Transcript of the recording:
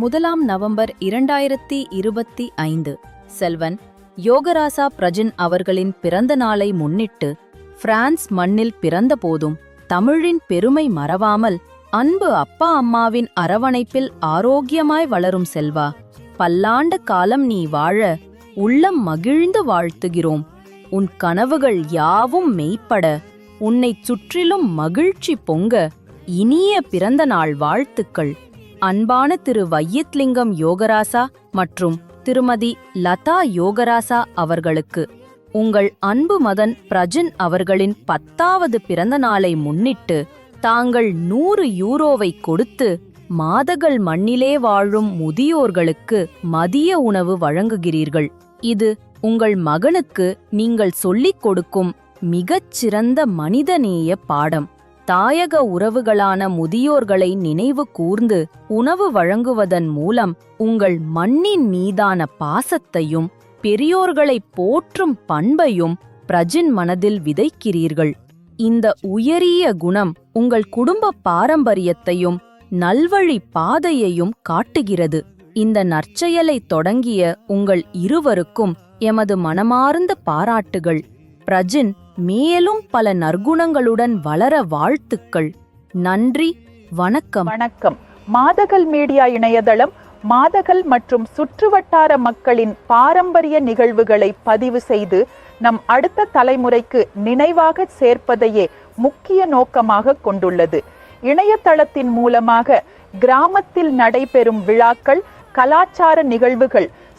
முதலாம் நவம்பர் இரண்டாயிரத்தி இருபத்தி ஐந்து. செல்வன் யோகராசா பிரஜின் அவர்களின் பிறந்த நாளை முன்னிட்டு பிரான்ஸ் மண்ணில் பிறந்தபோதும் தமிழின் பெருமை மறவாமல் அன்பு அப்பா அம்மாவின் அரவணைப்பில் ஆரோக்கியமாய் வளரும் செல்வா பல்லாண்டு காலம் நீ வாழ உள்ளம் மகிழ்ந்து வாழ்த்துகிறோம். உன் கனவுகள் யாவும் மெய்ப்பட உன்னைச் சுற்றிலும் மகிழ்ச்சி பொங்க இனிய பிறந்த நாள் வாழ்த்துக்கள். அன்பான திரு வையத்லிங்கம் யோகராசா மற்றும் திருமதி லதா யோகராசா அவர்களுக்கு உங்கள் அன்பு மதன் பிரஜன் அவர்களின் பத்தாவது பிறந்த நாளை முன்னிட்டு தாங்கள் நூறு யூரோவை கொடுத்து மாதகள் மண்ணிலே வாழும் முதியோர்களுக்கு மதிய உணவு வழங்குகிறீர்கள். இது உங்கள் மகனுக்கு நீங்கள் சொல்லிக் கொடுக்கும் மிகச் சிறந்த மனிதநேய பாடம். தாயக உறவுகளான முதியோர்களை நினைவு கூர்ந்து உணவு வழங்குவதன் மூலம் உங்கள் மண்ணின் மீதான பாசத்தையும் பெரியோர்களை போற்றும் பண்பையும் பிரஜின் மனதில் விதைக்கிறீர்கள். இந்த உயரிய குணம் உங்கள் குடும்ப பாரம்பரியத்தையும் நல்வழி பாதையையும் காட்டுகிறது. இந்த நற்செயலை தொடங்கிய உங்கள் இருவருக்கும் எமது மனமார்ந்த பாராட்டுகள். பிரஜின் மேலும் பல நற்குணங்களுடன் வளர வாழ்த்துக்கள். நன்றி வணக்கம். வணக்கம். மாதகல் மீடியா இணையதளம் மாதகல் மற்றும் சுற்றுவட்டார மக்களின் பாரம்பரிய நிகழ்வுகளை பதிவு செய்து நம் அடுத்த தலைமுறைக்கு நினைவாக சேர்ப்பதையே முக்கிய நோக்கமாக கொண்டுள்ளது. இணையதளத்தின் மூலமாக கிராமத்தில் நடைபெறும் விழாக்கள் கலாச்சார நிகழ்வுகள்